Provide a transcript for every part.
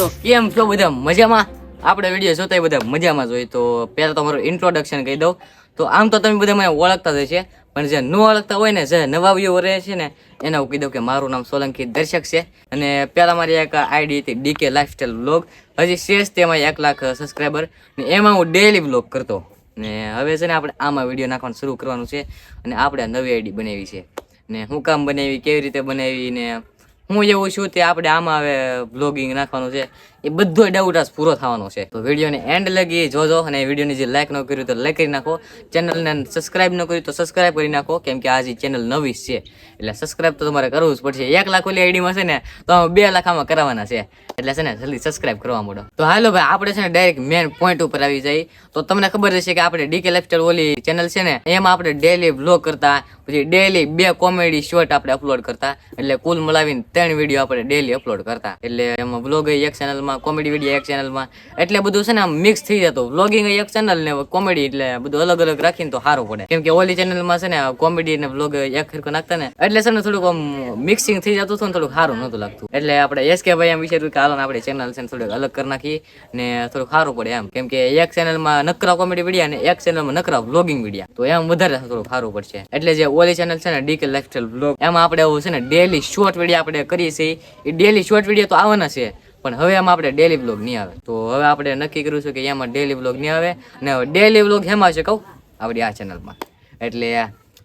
તો કેમ છો બધા મજામાં? આપણે વીડિયો જોતા બધા મજામાં જોઈએ તો પહેલાં તો મારું ઇન્ટ્રોડક્શન કહી દઉં. તો આમ તો તમે બધા મને ઓળખતા જ હશે, પણ જે ન ઓળખતા હોય ને, જે નવા વ્યૂ રહે છે ને, એને હું કહી દઉં કે મારું નામ સોલંકી દર્શક છે. અને પહેલાં મારી એક આઈડી હતી ડીકે લાઈફસ્ટાઈલ બ્લોગ હજી શેષ તેમાં એક લાખ સબસ્ક્રાઈબર ને એમાં હું ડેલી વ્લોગ કરતો. ને હવે છે ને આપણે આમાં વીડિયો નાખવાનું શરૂ કરવાનું છે. અને આપણે નવી આઈડી બનાવી છે. ને હું કામ બનાવી, કેવી રીતે બનાવી ને હું એવું છું તે આપણે આમાં હવે બ્લોગિંગ નાખવાનું છે. એ બધો ડાઉટ આજ પૂરો થવાનો છે. તો વિડીયોને એન્ડ લગી જોજો અને વિડીયોને જે લાઈક ન કર્યું તો લાઈક કરી નાખો. ચેનલને સબસ્ક્રાઇબ ન કર્યું તો સબસ્ક્રાઇબ કરી નાખો, કેમ કે આજે ચેનલ નવી છે. એટલે સબસ્ક્રાઇબ તો તમારે કરવું જ પડશે. એક લાખ ઓલી આઈડીમાં છે ને, તો બે લાખ આમાં કરાવવાના છે. એટલે છે ને, જલ્દી સબસ્ક્રાઈબ કરવા માંડો. તો હાલો ભાઈ, આપણે છે ને ડાયરેક્ટ મેન પોઈન્ટ ઉપર આવી જાય તો તમને ખબર હશે કે આપણે ડીકે લાઈફસ્ટાઈલ ઓલી ચેનલ છે ને, એમાં આપણે ડેલી વ્લોગ કરતા, પછી ડેલી બે કોમેડી શોર્ટ આપણે અપલોડ કરતા. એટલે કુલ મળાવીને ત્રણ વીડિયો આપણે ડેલી અપલોડ કરતા. એટલે એમાં વ્લોગ એક ચેનલમાં કોમેડી વીડિયો એક ચેનલમાં એટલે બધું છે ને આમ મિક્સ થઈ જતું. વ્લોગિંગ એક ચેનલ ને કોમેડી એટલે બધું અલગ અલગ રાખીને તો સારું પડે. કેમ કે ઓલી ચેનલમાં છે ને કોમેડી ને વ્લોગ એક ખરખો નાખતા ને, એટલે છે ને થોડુંક આમ મિક્સિંગ થઈ જતું હતું ને થોડુંક સારું નહોતું લાગતું. એટલે આપણે એસ કે ભાઈ એમ વિચાર્યું કે હાલો આપણે ચેનલ છે ને થોડુંક અલગ કરી નાખી ને થોડુંક સારું પડે એમ. કેમ કે એક ચેનલમાં નકરા કોમેડી વિડીયા ને એક ચેનલમાં નકરા વ્લોગિંગ વિડીયા તો એમ વધારે થોડુંક સારું પડશે. એટલે જે ઓલી ચેનલ છે ને ડીકે લાઈફસ્ટાઈલ વ્લોગ એમાં આપણે એવું છે ને ડેલી શોર્ટ વીડિયો આપણે કરીએ છીએ. એ ડેલી શોર્ટ વીડિયો તો આવવાના છે. પણ હવે એમાં આપણે ડેલી બ્લોગ નહીં આવે. તો હવે આપણે નક્કી કર્યું છે કે એમાં ડેલી વ્લોગ નહીં આવે. ને ડેલી વ્લોગ હેમાં છે કહું? આપણી આ ચેનલમાં એટલે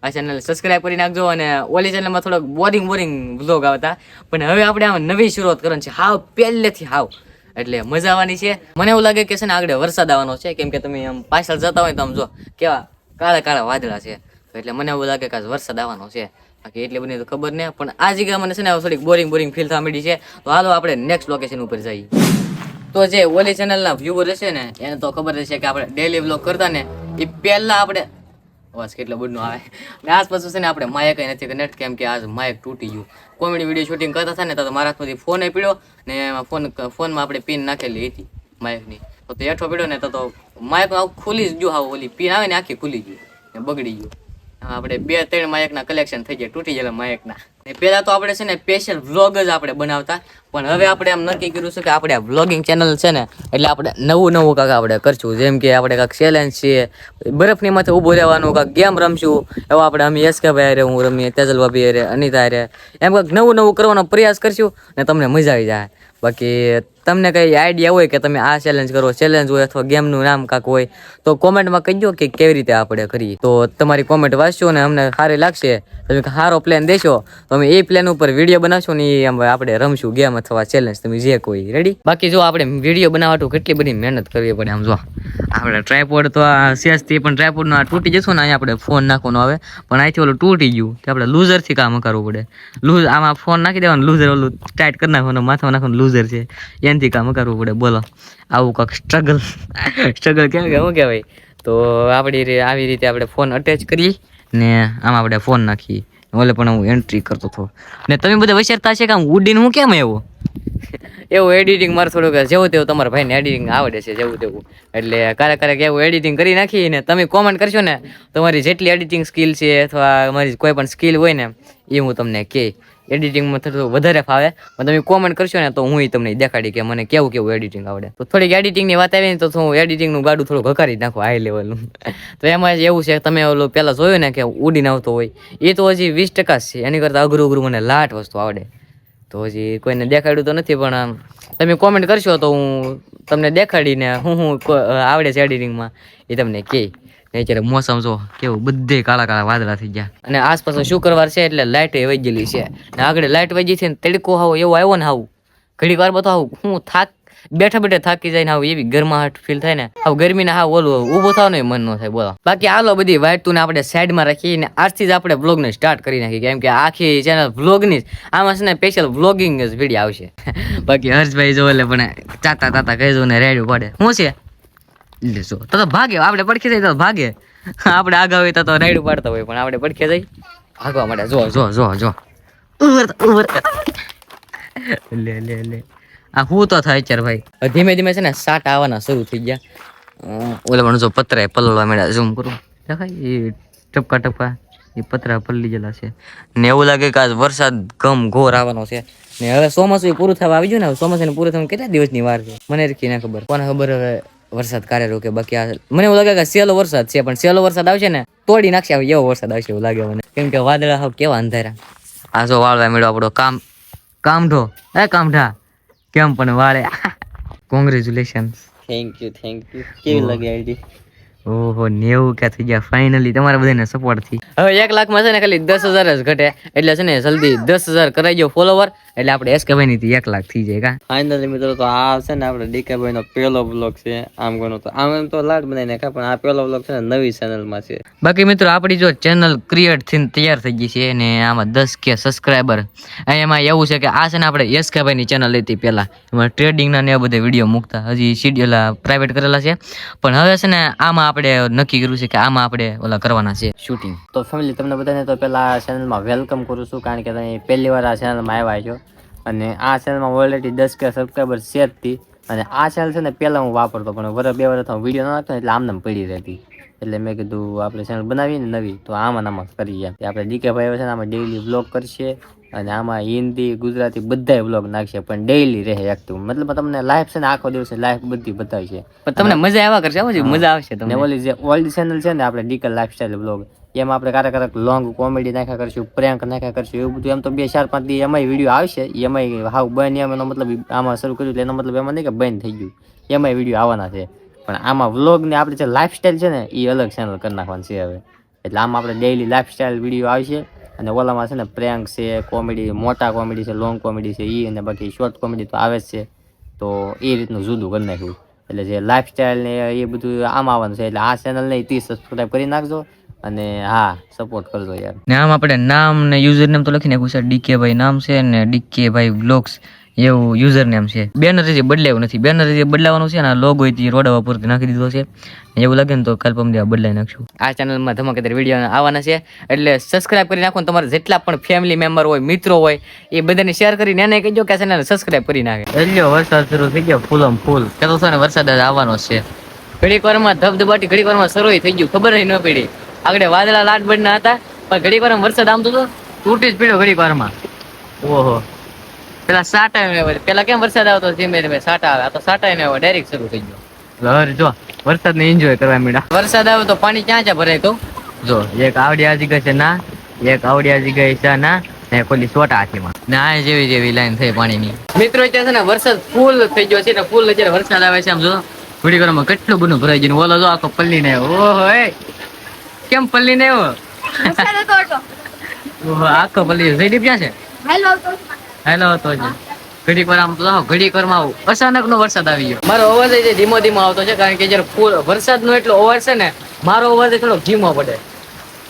આ ચેનલ સબસ્ક્રાઇબ કરી નાખજો અને ઓલી ચેનલમાં થોડોક બોરિંગ બોરિંગ બ્લોગ આવતા. પણ હવે આપણે આમાં નવી શરૂઆત કરવાની છે. હાવ, પહેલેથી હાવ. એટલે મજા આવવાની છે. મને એવું લાગે કે છે ને આગળ વરસાદ આવવાનો છે. કેમ કે તમે આમ પાછળ જતા હોય તો આમ જો કેવા કાળા કાળા વાદળા છે. એટલે મને એવું લાગે કે આજ વરસાદ આવવાનો છે. બાકી એટલી બધી તો ખબર ને પણ આ જગ્યા મને છે ને થોડીક બોરિંગ બોરિંગ ફીલ થવા માંડી છે. તો હાલો આપણે નેક્સ્ટ લોકેશન ઉપર જઈએ. તો જે ઓલી ચેનલના વ્યૂવર હશે ને, એને તો ખબર હશે કે આપણે ડેલી વ્લોગ કરતા ને, એ પહેલા આપણે અવાજ કેટલો બધું આવે. ને આસપાસ છે ને આપણે માયક નથી કનેક્ટ કેમ કે આજ માયક તૂટી ગયું. કોમેડી વીડિયો શૂટિંગ કરતા હતા ને, તો મારા હાથમાંથી ફોન પીડ્યો ને એમાં ફોન ફોનમાં આપણે પિન નાખેલી હતી માયકની તો એઠો પીડ્યો ને, તો માયક આવું ખુલી જ ગયું હાવ ઓલી પિન આવે ને, આખી ખુલી ગઈ, ને બગડી ગયું. આપણે બે ત્રણ માયકના કલેક્શન થઈ ગયા, તૂટી ગયેલા માયકના. ને તો આપણે છે ને સ્પેશિયલ વ્લોગ જ આપણે બનાવતા, પણ હવે આપણે એમ નક્કી કર્યું છે કે આપણે વ્લોગિંગ ચેનલ છે ને, એટલે આપણે નવું નવું કાંક આપણે કરશું. જેમ કે આપણે કાંક ચેલેન્જ છે, બરફની માથે ઊભો રહેવાનું, કાંક ગેમ રમશું, એવો આપણે અમે એસ કે ભાઈ અરે હું રમીએ, તેજલ ભાભી અરે અનિતા રે એમ કાંક નવું નવું કરવાનો પ્રયાસ કરશું ને તમને મજા આવી જાય. બાકી તમને કઈ આઈડિયા હોય કે તમે આ ચેલેન્જ કરો ચેલેન્જ હોય અથવા ગેમનું નામ કાંક હોય, તો કોમેન્ટમાં કહીજો કે કેવી રીતે આપણે કરીએ. તો તમારી કોમેન્ટ વાંચશો ને અમને સારી લાગશે. તમે સારો પ્લાન દેશો, તો અમે એ પ્લાન ઉપર વીડિયો બનાવશો ને એ આપણે રમશું ગેમ અથવા ચેલેન્જ તમે જે કોઈ. રેડી બાકી જો આપણે વીડિયો બનાવવા કેટલી બધી મહેનત કરવી પડે આમ જો. આપણે ટ્રાયપોડ તો આ સેસથી પણ ટ્રાયપોડનો આ તૂટી જશો ને અહીંયા આપણે ફોન નાખવાનો આવે. પણ અહીંથી ઓલું તૂટી ગયું કે આપણે લૂઝરથી કામ કરવું પડે. લૂઝ આમાં ફોન નાખી દેવાનું લૂઝર ઓલું ટાઈટ કરી નાખવાનું, માથામાં નાખવાનું લૂઝર છે. એનાથી કામ કરવું પડે, બોલો. આવું કાંક સ્ટ્રગલ સ્ટ્રગલ કેમ કે શું કહેવાય? તો આપણી આવી રીતે આપણે ફોન અટેચ કરી ને આમાં આપણે ફોન નાખીએ. ઓલે પણ હું એન્ટ્રી કરતો હતો. ને તમે બધા વિચારતા છે કે આમ ઉડીને હું કેમ આવ્યો? એવું એડિટિંગ મારે થોડુંક જેવું તેવું તમારા ભાઈને એડિટિંગ આવડે છે, જેવું તેવું. એટલે ક્યારેક ક્યારેક એવું એડિટિંગ કરી નાખી ને તમે કોમેન્ટ કરશો ને, તમારી જેટલી એડિટિંગ સ્કિલ છે અથવા મારી કોઈ પણ સ્કિલ હોય ને, એ હું તમને કે એડિટિંગમાં થોડું વધારે ફાવે. પણ તમે કોમેન્ટ કરશો ને તો હું તમને દેખાડી કે મને કેવું કેવું એડિટિંગ આવડે. તો થોડીક એડિટિંગની વાત આવી ને તો હું એડિટિંગનું ગાડું થોડું ઘકારી નાખું હાઈ લેવલનું તો એમાં એવું છે, તમે ઓલું પહેલાં જોયું ને કે ઉડીને આવતો હોય એ તો હજી વીસ ટકા છે. એની કરતાં અઘરું અઘરું મને લાટ વસ્તુ આવડે. તો હજી કોઈને દેખાડ્યું તો નથી, પણ તમે કોમેન્ટ કરશો તો હું તમને દેખાડીને હું હું આવડે છે એડિટિંગમાં એ તમને કહે અત્યારે મોસમ જો કેવું, બધે કાળા કાળા વાદળા થઈ ગયા. અને આસપાસ શુક્રવાર છે એટલે લાઇટ વહી ગયેલી છે. ને આગળ લાઇટ વહી છે ને તડકો હાવ, એવો આવ્યો ને આવું ઘડીક વાર બધો હાવ હું થાક, બેઠા બેઠા થાકી જાય ને હાવ એવી ગરમાહટ ફીલ થાય ને. હાવ ગરમીના હાવ ઓલું ઊભો ને મન ન થાય, બોલો. બાકી આલો બધી વાઈટું આપણે સાઈડમાં રાખી ને આજથી જ આપણે બ્લોગને સ્ટાર્ટ કરી નાખી કેમ કે આખી ચેનલ વ્લોગની જ, આમાં છે ને સ્પેશિયલ વ્લોગિંગ જ વીડિયો આવશે. બાકી હર્ષભાઈ જો એટલે પણ ચાતા તાતા કહી દઉં ને રેડ્યું પડે. શું છે? લે જો, તો તો ભાગે, આપણે પડખે જાય તો ભાગે. આપણે આગળ હોય તો રાઈડ પાડતા હોય, પણ આપણે પડખે જાય ભાગવા માટે, જો જો જો જો. લે લે લે. આ હું તો થાય ચાર ભાઈ? ધીમે ધીમે છે ને સાટ આવવાના શરૂ થઈ ગયા. ઓલે પણ જો પતરાય પલળવા માંડ્યા ઝૂમ કરું. દેખાય એ ટપકા ટપકા, એ પતરા પલળી ગયેલા છે. ને એવું લાગે કે આજ વરસાદ ગમ ઘોર આવવાનો છે. ને હવે ચોમાસું પૂરું થવા આવી ગયું ને ચોમાસું પૂરું થવા કેટલા દિવસની વાર છે? મને રખી ના ખબર. કોને ખબર હવે વરસાદ ક્યારે રોકે બાકી આ મને એવું લાગે કે સેલો વરસાદ છે પણ સેલો વરસાદ આવશે ને તોડી નાખશે હવે એવો વરસાદ આવશે એવું લાગે મને. કેમ કે વાદળા હાવ કેવા અંધારા. આ જો વાળવા મેળો આપણો કામ કામઢો. એ કામઢા? કેમ પણ વાળે. Congratulation thank you thank you કેવી લાગે આઈડી? ઓહો નેવું ક્યાં થઈ ગયા? ફાઇનલી તમારા બધાને સપોર્ટથી. હવે એક લાખમાં છે ને ખાલી દસ હજાર જ ઘટે. એટલે છે ને જલ્દી દસ હજાર કરાઈ ગયો ફોલોવર એટલે આપણે એસ ભાઈ ની એક લાખ થઈ જાય કા? ફાઇનલી મિત્રો તો આ છે ને આપણે ડીકેભાઈ નો પહેલો બ્લોગ છે. આમ ગણો તો. આમ એમ તો લાડ બનાવી નાખ્યા પણ આ પહેલો બ્લોગ છે ને નવી ચેનલમાં છે. બાકી મિત્રો આપણી જો ચેનલ ક્રિએટ થઈને તૈયાર થઈ ગઈ છે ને આમાં દસ કે સબસ્ક્રાઈબર એમાં એવું છે કે આ છે ને આપણે યસ કે ભાઈની ચેનલ હતી પહેલા. એમાં ટ્રેડિંગના ને એ બધા વીડિયો મૂકતા. હજી સીડિયલ પ્રાઇવેટ કરેલા છે. પણ હવે છે ને આમાં આપણે નક્કી કર્યું છે કે આમાં આપણે ઓલા કરવાના છે શૂટિંગ તો ફેમિલી તમને બધાને તો પહેલાં ચેનલમાં વેલકમ કરું છું, કારણ કે તમે પહેલી વાર આ ચેનલમાં આવ્યા છો. અને આ ચેનલમાં ઓલરેડી દસ કે સબસ્ક્રાઈબર છે હતી અને આ ચેનલ છે ને પહેલાં હું વાપરતો, પણ વર, બે વર્ષ વીડિયો ન નાખતો એટલે આમને આમ પડી રહેતી. એટલે મેં કીધું, આપણે ચેનલ બનાવીએ ને નવી, તો આમાં નામાં કરીએ આપણે ડીકે ભાઈ છે ને, આમાં ડેઈલી બ્લોગ કરશે. અને આમાં હિન્દી ગુજરાતી બધા બ્લોગ નાખશે પણ ડેઈલી રહે એક્ટિવ મતલબ તમને લાઈફ છે ને આખો દિવસ લાઈફ બધી બતાવશે પણ તમને મજા આવ્યા કરશે હો, મજા આવશે તમને. ઓલી જે ઓલ્ડ ચેનલ છે ને આપણે ડીકલ લાઈફસ્ટાઈલ બ્લોગ એમાં આપણે કારક કારક લોંગ કોમેડી નાખ્યા કરશું પ્રેન્ક નાખ્યા કરશું એવું બધું. એમ તો બે ચાર પાંચ દી એમાંય વીડિયો આવશે. એમાંય હાવ બંધ. એમ એનો મતલબ આમાં શરૂ કર્યું એટલે એનો મતલબ એમાં નહીં કે બંધ થઈ ગયું. એમાંય વીડિયો આવવાના છે. પણ આમાં વ્લોગ ને આપણે જે લાઈફસ્ટાઈલ છે ને એ અલગ ચેનલ કરી નાખવાનું છે હવે. એટલે આમાં આપણે ડેઈલી લાઈફસ્ટાઈલ વીડિયો આવશે. અને ઓલામાં છે ને પ્રેન્ક છે, કોમેડી, મોટા કોમેડી છે લોંગ કોમેડી છે એ અને બાકી શોર્ટ કોમેડી તો આવે જ છે. તો એ રીતનું જુદું કરી નાખ્યું. એટલે જે લાઈફસ્ટાઈલ ને એ બધું આમ આવવાનું છે. એટલે આ ચેનલને તે સબસ્ક્રાઈબ કરી નાખજો અને હા સપોર્ટ કરજો યાર. ને આમ આપણે નામ ને યુઝર નેમ તો લખી નાખ્યું છે. ડીકે ભાઈ નામ છે ને ડીકે ભાઈ બ્લોગ્સ એવું યુઝર નેમ છે. બેનર જે બદલાયું નથી. બેનર જે બદલાવાનું છે અને લોગો તે રોડા પૂરતી નાખી દીધો છે. એવું લાગે ને તો કાલ પમદી બદલાઈ નાખશું. આ ચેનલમાં ધમાકેદાર વીડિયો આવવાના છે. એટલે સબસ્ક્રાઇબ કરી નાખો તમારા જેટલા પણ ફેમિલી મેમ્બર હોય મિત્રો હોય એ બધાને શેર કરીને એને કહેજો કે ચેનલ સબસ્ક્રાઇબ કરી નાખે. એટલે વરસાદ શરૂ થઈ ગયો ફૂલમ ફૂલ. કહેતો છો ને વરસાદ આવવાનો છે. ઘડીક વારમાં ધબધબાટી ઘડીક વારમાં શરૂ થઈ ગયું. ખબર ન પડી. આગળ વાદળા લાટ બળના હતા પણ ઘડીક વારમાં વરસાદ આમ તો તો તૂટી જ પડ્યો ઘડીક વારમાં ઓહો. પેલા સાટા આવે પેલા કેમ વરસાદ આવતો ધીમે ધીમે સાટા આવે? આ તો સાટા ને ડાયરેક્ટ શરૂ થઈ ગયો. હર જો વરસાદ ને એન્જોય કરવા મીડા. વરસાદ આવે તો પાણી ક્યાં ક્યાં ભરાય કહું? જો એક આવડી આજી ગઈ છે ના એક આવડી આજી ગઈ છે ના ને કોલી સોટા હાથીમાં. ને આ જેવી જેવી લાઈન થઈ પાણીની. મિત્રો અત્યારે છે ને વરસાદ ફૂલ થઈ ગયો છે ને ફૂલ અત્યારે વરસાદ આવે છે આમ જો. થોડી વારમાં કેટલું બધું ભરાઈ ગયું ઓલો જો આખો પલ્લી ને ઓહો કેમ પલ્લી ને આવ્યો? આખો પલ્લી. જયદીપ ક્યાં છે? હેલો હતો જ. ઘડીક વાર આમ તો ઘડીક વારમાં આવું. અચાનક નો વરસાદ આવી ગયો. મારો અવાજ જે ધીમો ધીમો આવતો છે, કારણ કે જયારે ફૂલ વરસાદ નો એટલો અવાજ છે ને, મારો અવાજ થોડો ધીમો પડે.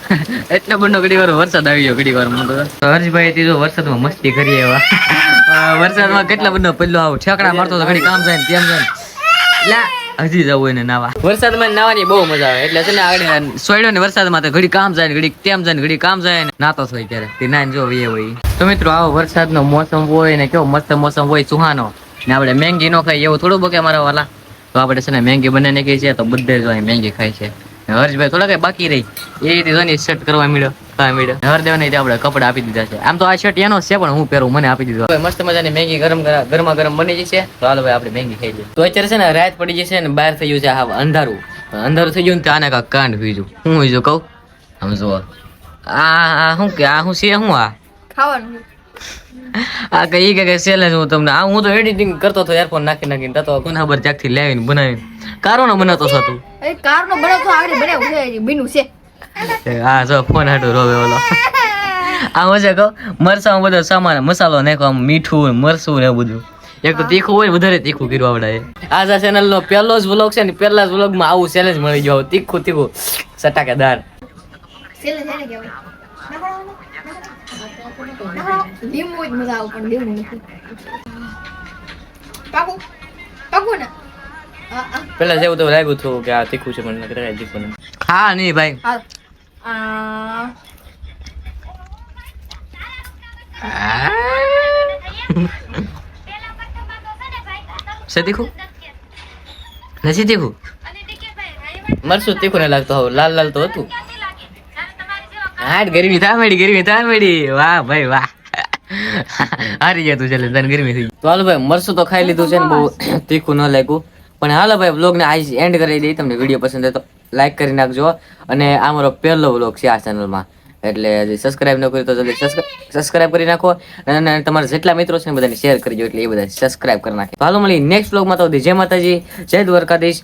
એટલે બંને ઘડી વાર વરસાદ આવી ગયો ઘડી વાર તો. હર્ષભાઈ તીજો વરસાદમાં મસ્તી કરીએ એવા. વરસાદમાં કેટલા બધો પેલો આવું ઠેકડા મારતો તો ઘડી કામ જાય ને તેમ જાય હજી જવું ને નાવા. વરસાદમાં નાવાની બહુ મજા આવે એટલે છે ને આગળ સોયડો ને વરસાદમાં તો ઘડી કામ જાય ને ઘડી તેમ જાય ને ઘડી કામ જાય ને નાતો હોય ત્યારે તે નાઈને જો એ હોય. તો મિત્રો આવો વરસાદનો મોસમ હોય ને કેવો મસ્ત મોસમ હોય સુહાનો. ને આપણે મેંગી નો ખાઈ એવું થોડું બકે મારા વાલા. તો આપણે છે ને મેંગી બનાવીને કહીએ છીએ તો બધે જ મેંગી ખાય છે. ને હર્ષભાઈ થોડા કઈ બાકી રહી. એ રીતે જોઈને શર્ટ કરવા મળ્યો હા મળ્યો હરદેવ ને આપણે કપડા આપી દીધા છે. આમ તો આ શર્ટ એનો છે પણ હું પહેરું મને આપી દીધો. મસ્ત મજાની મેગી ગરમ ગરા- ગરમા ગરમ બની જશે. તો હાલો ભાઈ આપણે મેગી ખાઈ લઈએ. તો અત્યારે છે ને રાત પડી જશે ને બહાર થઈ ગયું છે હા અંધારું. અંધારું થઈ ગયું ને તો આને કાંઈક કાંડ બીજું હું બીજું કહું? આમ જો આ આ શું કે? આ શું છે? શું આ? ખાવાનું. આ કઈ કે કે હું તમને આ હું તો એડિટિંગ કરતો હતો એરફોન નાખી નાખીને તો કોને ખબર ક્યાંકથી લાવીને બનાવીને. કારો નો બનાવતો હતો તું? એ કાર નો બનાવતો આગળ બનાવ્યું છે બીનું છે. હા જો ફોન હાટો રોવે ઓલો. આ મજા કહો મરસામાં બધો સામાન મસાલો નાખો આમ મીઠું મરસું ને બધું. એક તો તીખું હોય વધારે તીખું કર્યું આવડે. આજ આ ચેનલ નો પહેલો જ વ્લોગ છે ને પહેલા જ વ્લોગમાં આવું ચેલેન્જ મળી ગયો. તીખું તીખું. સટાકેદાર ચેલેન્જ એને કહેવાય. લીંબુ જ મજા આવે પણ લીંબુ નથી. પાકું? પાકું ને? પેલા જેવું તો લાગ્યું હતું કે આ તીખું છે મને નકર તીખું હા નહીં ભાઈ. છે તીખું? નથી તીખું? મરચું તીખું ને લાગતો હવે લાલ લાલ તો હતું. હાટ ગરમી થા મળી ગરમી થા મળી વાહ ભાઈ વાહ. હારી ગયા તું ચાલે તને ગરમી થઈ તો હાલો ભાઈ મરસું તો ખાઈ લીધું છે ને બહુ તીખું ન લાગ્યું. પણ હાલો ભાઈ બ્લોગ ને આજ એન્ડ કરી દઈ તમને વીડિયો પસંદ તો લાઈક કરી નાખજો અને આ મારો પહેલો બ્લોગ છે આ ચેનલમાં એટલે હજી સબસ્ક્રાઇબ ન કર્યું તો જલ્દી સબસ્ક્રાઇબ કરી નાખો. અને તમારા જેટલા મિત્રો છે ને બધાને શેર કરજો એટલે એ બધા સબસ્ક્રાઇબ કરી નાખે. હાલો મળી નેક્સ્ટ બ્લોગમાં તો જય માતાજી જય દ્વારકાધીશ.